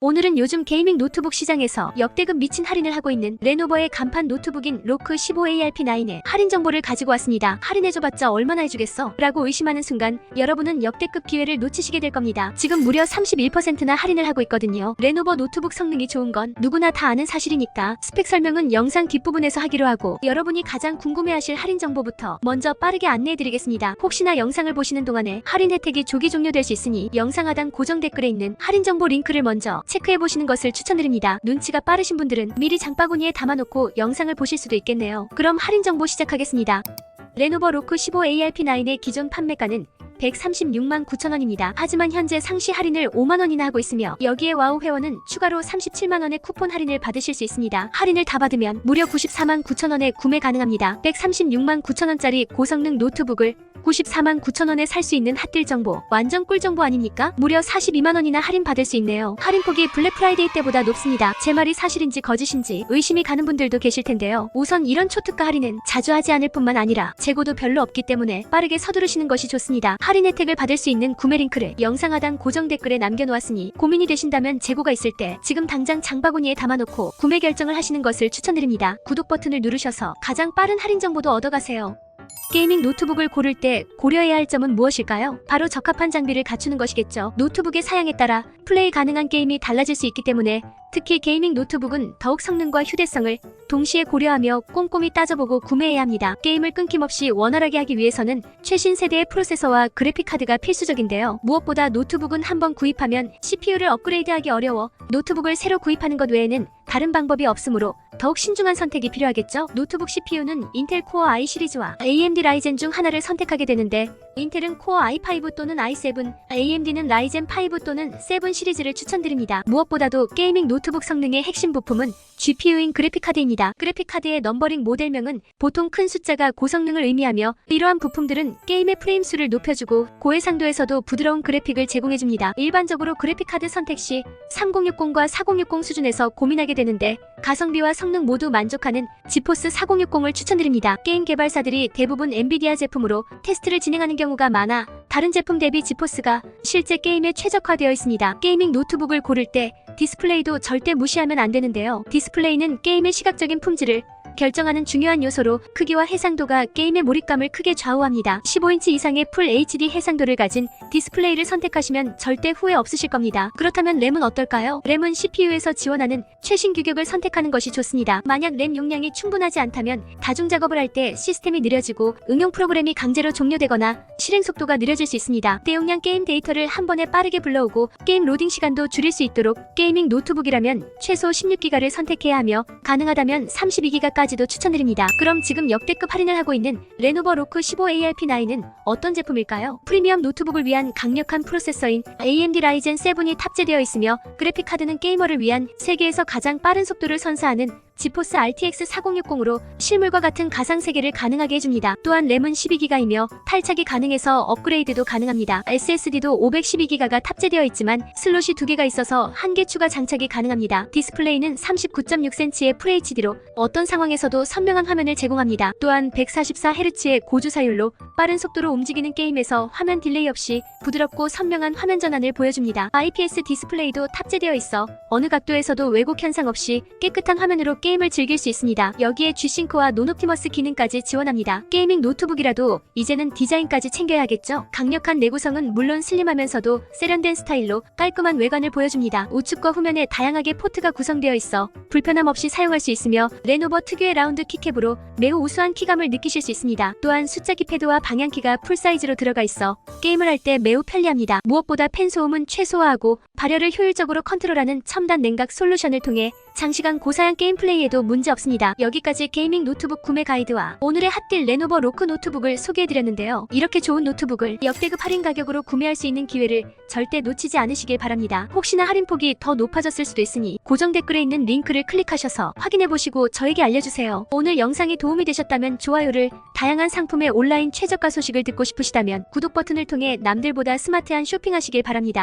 오늘은 요즘 게이밍 노트북 시장에서 역대급 미친 할인을 하고 있는 레노버의 간판 노트북인 로크 15ARP9의 할인 정보를 가지고 왔습니다. 할인해줘봤자 얼마나 해주겠어? 라고 의심하는 순간 여러분은 역대급 기회를 놓치시게 될 겁니다. 지금 무려 31%나 할인을 하고 있거든요. 레노버 노트북 성능이 좋은 건 누구나 다 아는 사실이니까 스펙 설명은 영상 뒷부분에서 하기로 하고 여러분이 가장 궁금해하실 할인 정보부터 먼저 빠르게 안내해드리겠습니다. 혹시나 영상을 보시는 동안에 할인 혜택이 조기 종료될 수 있으니 영상 하단 고정 댓글에 있는 할인 정보 링크를 먼저 체크해보시는 것을 추천드립니다. 눈치가 빠르신 분들은 미리 장바구니에 담아놓고 영상을 보실 수도 있겠네요. 그럼 할인 정보 시작하겠습니다. 레노버 로크 15ARP9의 기존 판매가는 136만 9천원입니다. 하지만 현재 상시 할인을 5만원이나 하고 있으며 여기에 와우 회원은 추가로 37만원의 쿠폰 할인을 받으실 수 있습니다. 할인을 다 받으면 무려 94만 9천원에 구매 가능합니다. 136만 9천원짜리 고성능 노트북을 94만 9천원에 살 수 있는 핫딜 정보 완전 꿀 정보 아닙니까? 무려 42만원이나 할인 받을 수 있네요. 할인폭이 블랙 프라이데이 때보다 높습니다. 제 말이 사실인지 거짓인지 의심이 가는 분들도 계실 텐데요. 우선 이런 초특가 할인은 자주 하지 않을 뿐만 아니라 재고도 별로 없기 때문에 빠르게 서두르시는 것이 좋습니다. 할인 혜택을 받을 수 있는 구매 링크를 영상 하단 고정 댓글에 남겨놓았으니 고민이 되신다면 재고가 있을 때 지금 당장 장바구니에 담아놓고 구매 결정을 하시는 것을 추천드립니다. 구독 버튼을 누르셔서 가장 빠른 할인 정보도 얻어가세요. 게이밍 노트북을 고를 때 고려해야 할 점은 무엇일까요? 바로 적합한 장비를 갖추는 것이겠죠. 노트북의 사양에 따라 플레이 가능한 게임이 달라질 수 있기 때문에 특히 게이밍 노트북은 더욱 성능과 휴대성을 동시에 고려하며 꼼꼼히 따져보고 구매해야 합니다. 게임을 끊김없이 원활하게 하기 위해서는 최신 세대의 프로세서와 그래픽카드가 필수적인데요. 무엇보다 노트북은 한번 구입하면 CPU를 업그레이드하기 어려워 노트북을 새로 구입하는 것 외에는 다른 방법이 없으므로 더욱 신중한 선택이 필요하겠죠? 노트북 CPU는 인텔 코어 i 시리즈와 AMD 라이젠 중 하나를 선택하게 되는데 인텔은 코어 i5 또는 i7, AMD는 라이젠 5 또는 7 시리즈를 추천드립니다. 무엇보다도 게이밍 노트북 성능의 핵심 부품은 GPU인 그래픽카드입니다. 그래픽카드의 넘버링 모델명은 보통 큰 숫자가 고성능을 의미하며 이러한 부품들은 게임의 프레임 수를 높여주고 고해상도에서도 부드러운 그래픽을 제공해줍니다. 일반적으로 그래픽카드 선택 시 3060과 4060 수준에서 고민하게 되는데 가성비와 성능 모두 만족하는 지포스 4060을 추천드립니다. 게임 개발사들이 대부분 엔비디아 제품으로 테스트를 진행하는 경우 가 많아 다른 제품 대비 지포스가 실제 게임에 최적화되어 있습니다. 게이밍 노트북을 고를 때 디스플레이도 절대 무시하면 안 되는데요. 디스플레이는 게임의 시각적인 품질을 결정하는 중요한 요소로 크기와 해상도가 게임의 몰입감을 크게 좌우합니다. 15인치 이상의 풀 HD 해상도를 가진 디스플레이를 선택하시면 절대 후회 없으실 겁니다. 그렇다면 램은 어떨까요? 램은 CPU에서 지원하는 최신 규격을 선택하는 것이 좋습니다. 만약 램 용량이 충분하지 않다면 다중 작업을 할 때 시스템이 느려지고 응용 프로그램이 강제로 종료되거나 실행 속도가 느려질 수 있습니다. 대용량 게임 데이터를 한 번에 빠르게 불러오고 게임 로딩 시간도 줄일 수 있도록 게이밍 노트북이라면 최소 16기가를 선택해야 하며 가능하다면 32기가까지 도 추천드립니다. 그럼 지금 역대급 할인을 하고 있는 레노버 로크 15ARP9은 어떤 제품일까요? 프리미엄 노트북을 위한 강력한 프로세서인 AMD 라이젠 7이 탑재되어 있으며 그래픽 카드는 게이머를 위한 세계에서 가장 빠른 속도를 선사하는 지포스 RTX 4060으로 실물과 같은 가상 세계를 가능하게 해줍니다. 또한 램은 12기가이며 탈착이 가능해서 업그레이드도 가능합니다. SSD도 512기가가 탑재되어 있지만 슬롯이 2개가 있어서 한개 추가 장착이 가능합니다. 디스플레이는 39.6cm의 FHD로 어떤 상황에서도 선명한 화면을 제공합니다. 또한 144Hz의 고주사율로 빠른 속도로 움직이는 게임에서 화면 딜레이 없이 부드럽고 선명한 화면 전환을 보여줍니다. IPS 디스플레이도 탑재되어 있어 어느 각도에서도 왜곡 현상 없이 깨끗한 화면으로 게임 을 즐길 수 있습니다. 여기에 G싱크와 논옵티머스 기능까지 지원합니다. 게이밍 노트북이라도 이제는 디자인까지 챙겨야겠죠? 강력한 내구성은 물론 슬림하면서도 세련된 스타일로 깔끔한 외관을 보여줍니다. 우측과 후면에 다양하게 포트가 구성되어 있어 불편함 없이 사용할 수 있으며 레노버 특유의 라운드 키캡으로 매우 우수한 키감을 느끼실 수 있습니다. 또한 숫자 키 패드와 방향키가 풀사이즈로 들어가 있어 게임을 할 때 매우 편리합니다. 무엇보다 펜 소음은 최소화하고 발열을 효율적으로 컨트롤하는 첨단 냉각 솔루션을 통해 장시간 고사양 게임 플레이에도 문제 없습니다. 여기까지 게이밍 노트북 구매 가이드와 오늘의 핫딜 레노버 로크 노트북을 소개해드렸는데요. 이렇게 좋은 노트북을 역대급 할인 가격으로 구매할 수 있는 기회를 절대 놓치지 않으시길 바랍니다. 혹시나 할인폭이 더 높아졌을 수도 있으니 고정 댓글에 있는 링크를 클릭하셔서 확인해보시고 저에게 알려주세요. 오늘 영상이 도움이 되셨다면 좋아요를 다양한 상품의 온라인 최저가 소식을 듣고 싶으시다면 구독 버튼을 통해 남들보다 스마트한 쇼핑하시길 바랍니다.